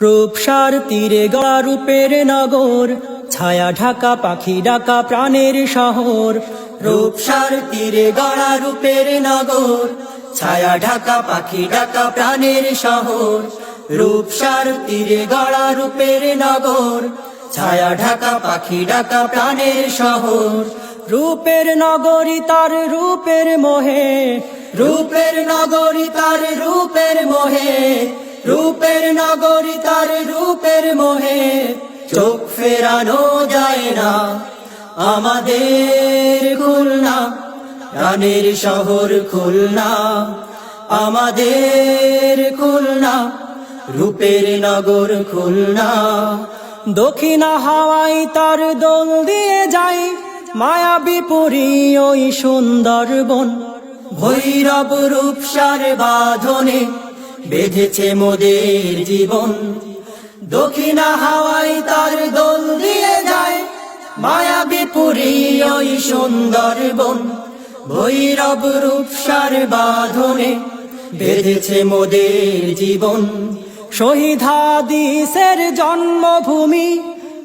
রূপসার তীরে গড়া রূপের নগর, ছায়া ঢাকা, পাখি ডাকা প্রাণের শহর। রূপসার তীরে গড়া রূপের নগর, ছায়া ঢাকা, পাখি ডাকা প্রাণের শহর। রূপসার তীরে গড়া রূপের নগর, ছায়া ঢাকা, পাখি ডাকা প্রাণের শহর। রূপের নগরী তার রূপের মোহে, রূপের নগরী তার রূপের মোহে। রূপের নগরী তার রূপের মোহে, চোখ ফেরানো যায় না। আমাদের খুলনা রানের শহর খুলনা। আমাদের খুলনা, রূপের নগর খুলনা। দক্ষিণা হাওয়াই তার দোল দিয়ে যায় মায়াবী পুরী ওই সুন্দরবন। ভৈরব রূপসার বাঁধনে বেঁধেছে মোদের জীবন। দক্ষিণা হাওয়াই তার দোল দিয়ে যায়। মায়াবী পুরী ওই সুন্দরবন। ভৈরব রূপসার বাঁধনে বেঁধেছে মোদের জীবন। শহীদাদিসের জন্মভূমি,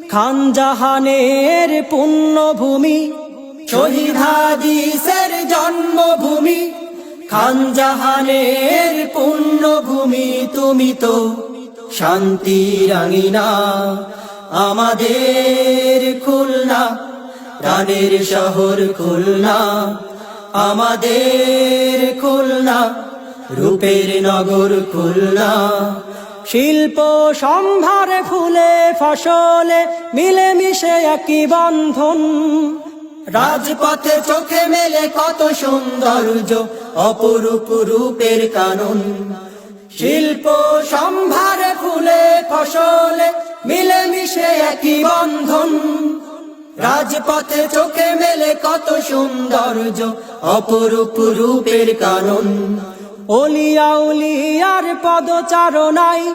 খানজাহানের পুণ্যভূমি। শহীদাদিসের জন্মভূমি খানজাহানের পুণ্যভূমি তুমি তো, শান্তি রাঙিনা। আমাদের খুলনা প্রাণের শহর খুলনা। আমাদের খুলনা, রূপের নগর খুলনা। শিল্প সম্ভারে ফুলে, ফসলে মিলেমিশে একই বন্ধন। রাজপথে চোখে মেলে কত সৌন্দর্য, অপরূপ রূপের কানন। শিল্প সম্ভার ফুলে, ফসলে মিলেমিশে একই বন্ধন। রাজপথে চোখে মেলে কত সৌন্দর্য, অপরূপ রূপের কারণ অলিয়া উলিয়ার পদচারণায়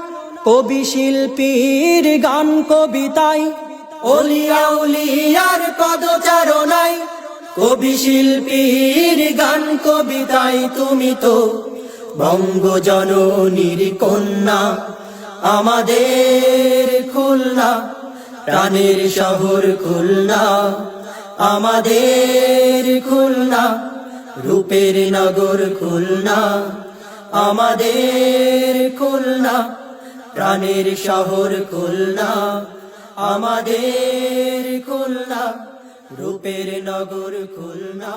কবি শিল্পীর গান কবিতায় অলিয়া উলিয়ার পদচারণায় কবি শিল্পীর গান কবিতায় তুমি তো বঙ্গজননীর কন্যা, আমাদের খুলনা, প্রাণের শহর খুলনা, আমাদের খুলনা, রূপের নগর খুলনা, আমাদের খুলনা, প্রাণের শহর খুলনা। আমাদের খুলনা রূপের নগর খুলনা।